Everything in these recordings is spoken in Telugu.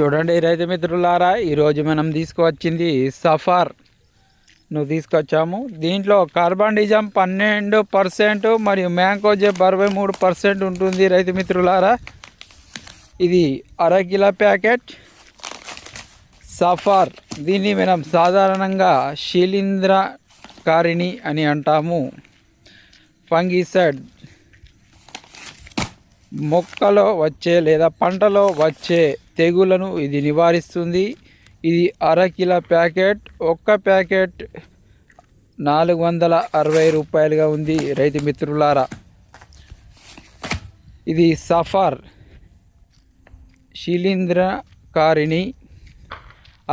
చూడండి రైతు మిత్రులారా ఈరోజు మనం తీసుకువచ్చింది సఫార్. నువ్వు తీసుకొచ్చాము. దీంట్లో కార్బాండిజం పన్నెండు పర్సెంట్ మరియు మ్యాంకోజెబ్ అరవై మూడు పర్సెంట్ ఉంటుంది రైతు మిత్రులారా. ఇది అరకిల ప్యాకెట్ సఫార్. దీన్ని మనం సాధారణంగా శిలీంద్రకారిణి అని అంటాము. ఫంగిసైడ్. మొక్కలో వచ్చే లేదా పంటలో వచ్చే తెగులను ఇది నివారిస్తుంది. ఇది అరకిల ప్యాకెట్ ఒక్క ప్యాకెట్ నాలుగు వందల అరవై రూపాయలుగా ఉంది రైతు మిత్రులారా. ఇది సఫార్ శిలీంద్రకారిణి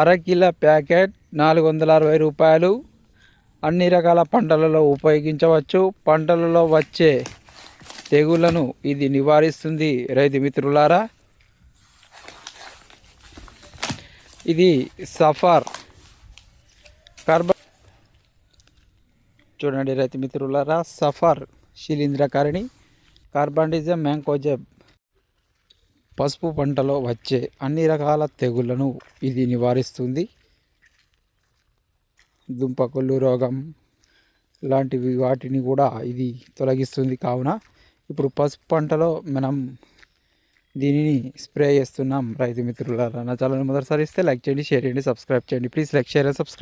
అరకిల ప్యాకెట్ నాలుగు వందల అరవై రూపాయలు. అన్ని రకాల పంటలలో ఉపయోగించవచ్చు. పంటలలో వచ్చే తెగులను ఇది నివారిస్తుంది రైతు మిత్రులారా. ఇది సఫార్. కార్బ చూడండి రైతు మిత్రులారా సఫార్ శిలీంద్రకారిణి కార్బాండిజం మ్యాంకోజెబ్ పసుపు పంటలో వచ్చే అన్ని రకాల తెగుళ్ళను ఇది నివారిస్తుంది. దుంపకొల్లు రోగం లాంటివి వాటిని కూడా ఇది తొలగిస్తుంది. కావున ఇప్పుడు పసుపు పంటలో మనం దీనిని స్ప్రే చేస్తున్నాం రైతు మిత్రులారా. నా ఛానల్ మొదటిసారి ఇస్తే లైక్ చేయండి షేర్ చేయండి సబ్స్క్రైబ్ చేయండి. Please like share and subscribe.